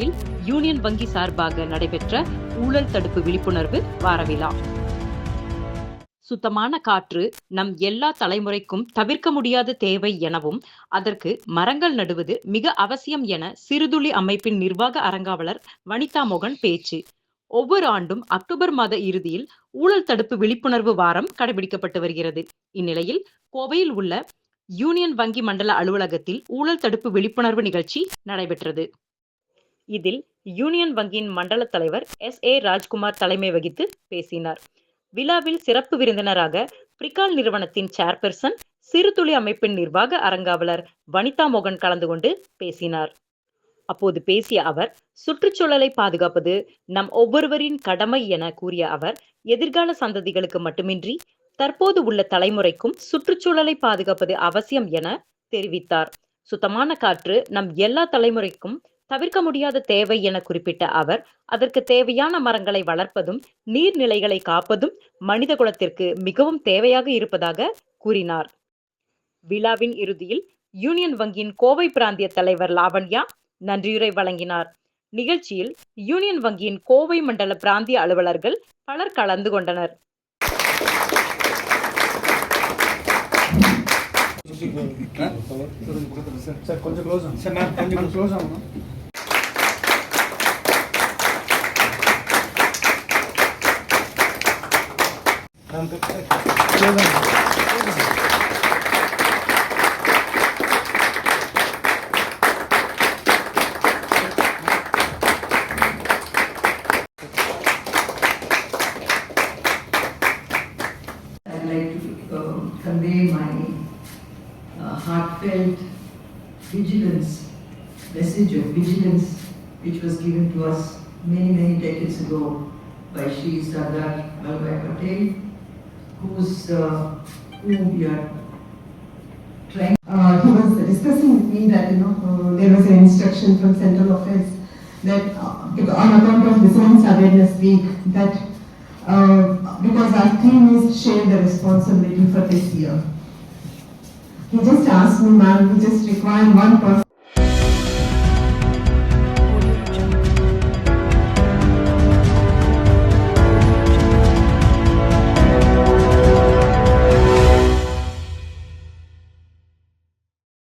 கோவையில் யூனியன் வங்கி சார்பாக நடைபெற்ற ஊழல் தடுப்பு விழிப்புணர்வு வாரவிழா. சுத்தமான காற்று நம் எல்லா தலைமுறைக்கும் தவிர்க்க முடியாத தேவை எனவும் அதற்கு மரங்கள் நடுவது மிக அவசியம் என சிறுதுளி அமைப்பின் நிர்வாக அரங்காவலர் வனிதா மோகன் பேச்சு. ஒவ்வொரு ஆண்டும் அக்டோபர் மாத இறுதியில் ஊழல் தடுப்பு விழிப்புணர்வு வாரம் கடைபிடிக்கப்பட்டு வருகிறது. இந்நிலையில் கோவையில் உள்ள யூனியன் வங்கி மண்டல அலுவலகத்தில் ஊழல் தடுப்பு விழிப்புணர்வு நிகழ்ச்சி நடைபெற்றது. இதில் யூனியன் வங்கியின் மண்டல தலைவர் எஸ் ஏ ராஜ்குமார் தலைமை வகித்து பேசினார். விழாவில் சிறப்பு விருந்தினராக பிரிகால் நிறுவனத்தின் சேர்பர்சன் சிறுதுளி அமைப்பின் நிர்வாக அரங்காவலர் வனிதா மோகன் கலந்து கொண்டு பேசினார். அப்போது பேசிய அவர் சுற்றுச்சூழலை பாதுகாப்பது நம் ஒவ்வொருவரின் கடமை என கூறிய அவர் எதிர்கால சந்ததிகளுக்கு மட்டுமின்றி தற்போது உள்ள தலைமுறைக்கும் சுற்றுச்சூழலை பாதுகாப்பது அவசியம் என தெரிவித்தார். சுத்தமான காற்று நம் எல்லா தலைமுறைக்கும் தவிர்க்க முடியாத தேவை என குறிப்பிட்ட அவர் அதற்கு தேவையான மரங்களை வளர்ப்பதும் நீர்நிலைகளை காப்பதும் மனித குலத்திற்கு மிகவும் தேவையாக இருப்பதாக கூறினார். விழாவின் இறுதியில் யூனியன் வங்கியின் கோவை பிராந்திய தலைவர் லாவண்யா நன்றியுரை வழங்கினார். நிகழ்ச்சியில் யூனியன் வங்கியின் கோவை மண்டல பிராந்திய அலுவலர்கள் பலர் கலந்து கொண்டனர். சார் கொஞ்சம் க்ளோஸ் சார் கொஞ்சம் க்ளோஸ் ஆகணும் convey my uh, heartfelt vigilance, message of vigilance, which was given to us many, many decades ago by Shri Sardar Vallabhai Patel, who's, uh, whom we are trying uh, he was discussing with me that you know uh, there was an instruction from central office that uh, on account of Resilience Awareness Week that uh, because our theme is share the responsibility for this year. He just asked me, ma'am, we just require one person.